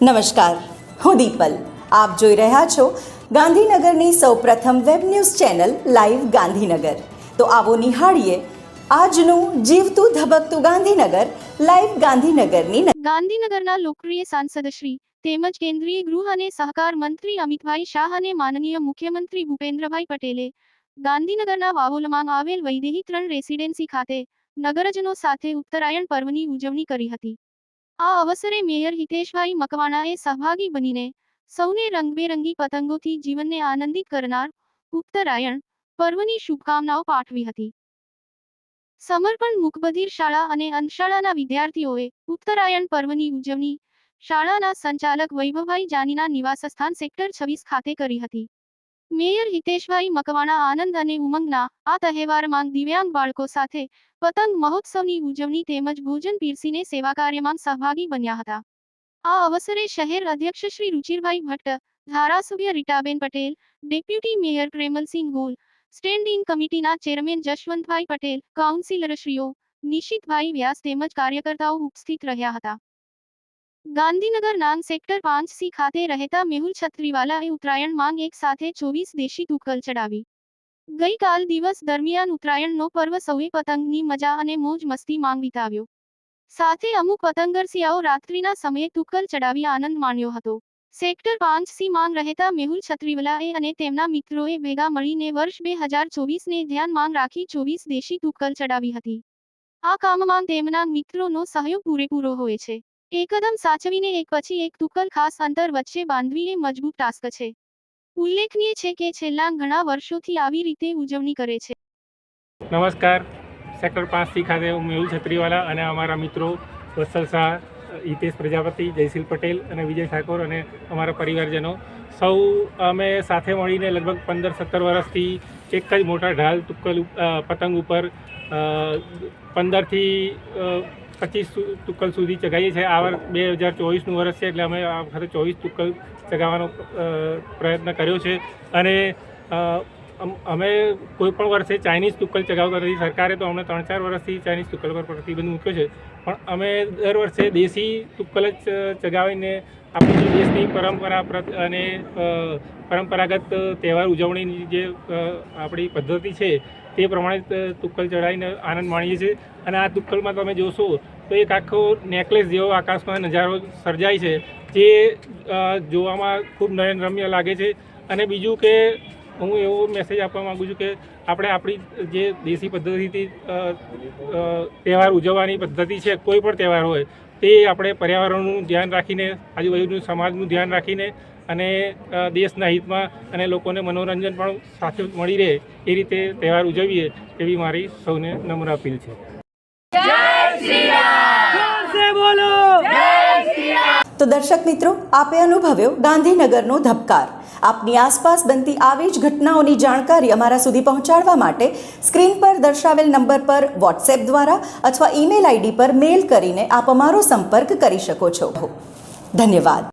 નમસ્કાર, હું દીપલ. આપ જોઈ રહ્યા છો ગાંધીનગરની સૌપ્રથમ web news channel live Gandhinagar. તો આવો નિહાળીએ આજનું જીવતું ધબકતું ગાંધીનગર, લાઈવ ગાંધીનગરની ગાંધીનગરના લોકપ્રિય સાંસદ શ્રી તેમજ કેન્દ્રીય ગૃહ અને સહકાર મંત્રી અમિતભાઈ શાહ અને માનનીય મુખ્યમંત્રી ભૂપેન્દ્રભાઈ પટેલે ગાંધીનગરના વાવોલમાં આવેલ વૈદેહી ત્રણ રેસિડેન્સી ખાતે નગરજનો સાથે ઉત્તરાયણ પર્વની ઉજવણી કરી હતી. આ અવસરે મેયર હિતેશભાઈ મકવાણાએ સહભાગી બનીને સૌને રંગબેરંગી પતંગોથી જીવનને આનંદિત કરનાર ઉત્તરાયણ પર્વની શુભકામનાઓ પાઠવી હતી. સમર્પણ મુખબધિર શાળા અને અંધશાળાના વિદ્યાર્થીઓએ ઉત્તરાયણ પર્વની ઉજવણી શાળાના સંચાલક વૈભવભાઈ જાનીના નિવાસસ્થાન સેક્ટર છવ્વીસ ખાતે કરી હતી. મેયર હિતેશભાઈ મકવાણા, આનંદ અને ઉમંગના આ તહેવારમાં દિવ્યાંગ બાળકો સાથે પતંગ મહોત્સવની ઉજવણી તેમજ ભોજન પીરસીને સેવા કાર્યમાં સહભાગી બન્યા હતા. આ અવસરે શહેર અધ્યક્ષ શ્રી રુચિરભાઈ ભટ્ટ, ધારાસભ્ય Ritaben Patel, deputy mayor Premalsinh Gol, standing કમિટીના ચેરમેન જશવંતભાઈ પટેલ, કાઉન્સિલરશ્રીઓ નિશિતભાઈ વ્યાસ તેમજ કાર્યકર્તાઓ ઉપસ્થિત રહ્યા હતા. ગાંધીનગર નાંગ સેક્ટર પાંચ સી ખાતે રહેતા મેહુલ છત્રીવાલાએ ઉત્તરાયણ માંગ એક સાથે ચોવીસ દેશી તુક્કલ ચડાવી. ગઈકાલ દિવસ દરમિયાન ઉત્તરાયણનો પર્વ સૌએ પતંગની મજા અને મોજ મસ્તી માંગ વિતાવ્યો. સાથે અમુક પતંગરસિયાઓ રાત્રિના સમયે તુક્કલ ચડાવી આનંદ માણ્યો હતો. સેક્ટર પાંચ સી માંગ રહેતા મેહુલ છત્રીવાલાએ અને તેમના મિત્રોએ ભેગા મળીને વર્ષ બે હજાર ચોવીસને ધ્યાન માંગ રાખી ચોવીસ દેશી તુક્કલ ચડાવી હતી. આ કામમાં તેમના મિત્રોનો સહયોગ પૂરેપૂરો હોય છે. એકદમ સાચવીને એક પછી એક તુક્કલ ખાસ અંતર વચ્ચે બાંધવી એ મજબૂત ટાસ્ક છે. ઉલ્લેખનીય છે કે છેલ્લા ઘણા વર્ષોથી આવી રીતે ઉજવણી કરે છે. નમસ્કાર. સેક્ટર પાંચથી ખાતે હું મેહુલ છત્રીવાલા અને અમારા મિત્રો વત્સલ શાહ, હિતેશ પ્રજાપતિ, જયશીલ પટેલ અને વિજય ઠાકોર અને અમારા પરિવારજનો. સૌ અમે સાથે મળીને લગભગ પંદર સત્તર વર્ષથી એક જ મોટા ઢાલ, તુક્કલ પતંગ ઉપર પંદરથી પચીસ તુક્કલ સુધી ચગાવીએ છીએ. આ વર્ષ બે હજાર ચોવીસનું વર્ષ છે, એટલે અમે આ વખતે ચોવીસ તુક્કલ ચગાવવાનો પ્રયત્ન કર્યો છે. અને અમે કોઈ પણ વર્ષે ચાઇનીઝ તુક્કલ ચગાવતા નથી. સરકારે તો અમને ત્રણ ચાર વર્ષથી ચાઇનીઝ તુક્કલ પર પ્રતિબંધ મૂક્યો છે. પણ અમે દર વર્ષે દેશી તુક્કલ જ ચગાવીને આપણી દેશની પરંપરા અને પરંપરાગત તહેવાર ઉજવણીની જે આપણી પદ્ધતિ છે તે પ્રમાણે તુક્કલ ચડાવીને આનંદ માણીએ છીએ. અને આ તુક્કલમાં તમે જોશો તો એક આખો નેકલેસ જેવો આકાશમાં નજારો સર્જાય છે, જે જોવામાં ખૂબ નયનરમ્ય લાગે છે. અને બીજું કે, હું એવો મેસેજ આપવા માગું છું કે આપણે આપણી જે દેશી પદ્ધતિથી તહેવાર ઉજવવાની પદ્ધતિ છે, કોઈ પણ તહેવાર હોય, તે આપણે પર્યાવરણનું ધ્યાન રાખીને, આજુબાજુનું સમાજનું ધ્યાન રાખીને અને દેશના હિતમાં અને લોકોને મનોરંજન પણ સાથે મળી રહે એ રીતે તહેવાર ઉજવીએ એવી મારી સૌને નમ્ર અપીલ છે. તો દર્શક મિત્રો, આપે અનુભવ્યો ગાંધીનગરનો ધબકાર. આપની આસપાસ બનતી આવી જ ઘટનાઓની જાણકારી અમારા સુધી પહોંચાડવા માટે સ્ક્રીન પર દર્શાવેલ નંબર પર વોટ્સએપ દ્વારા અથવા ઈમેલ આઈડી પર મેલ કરીને આપ અમારો સંપર્ક કરી શકો છો. ધન્યવાદ.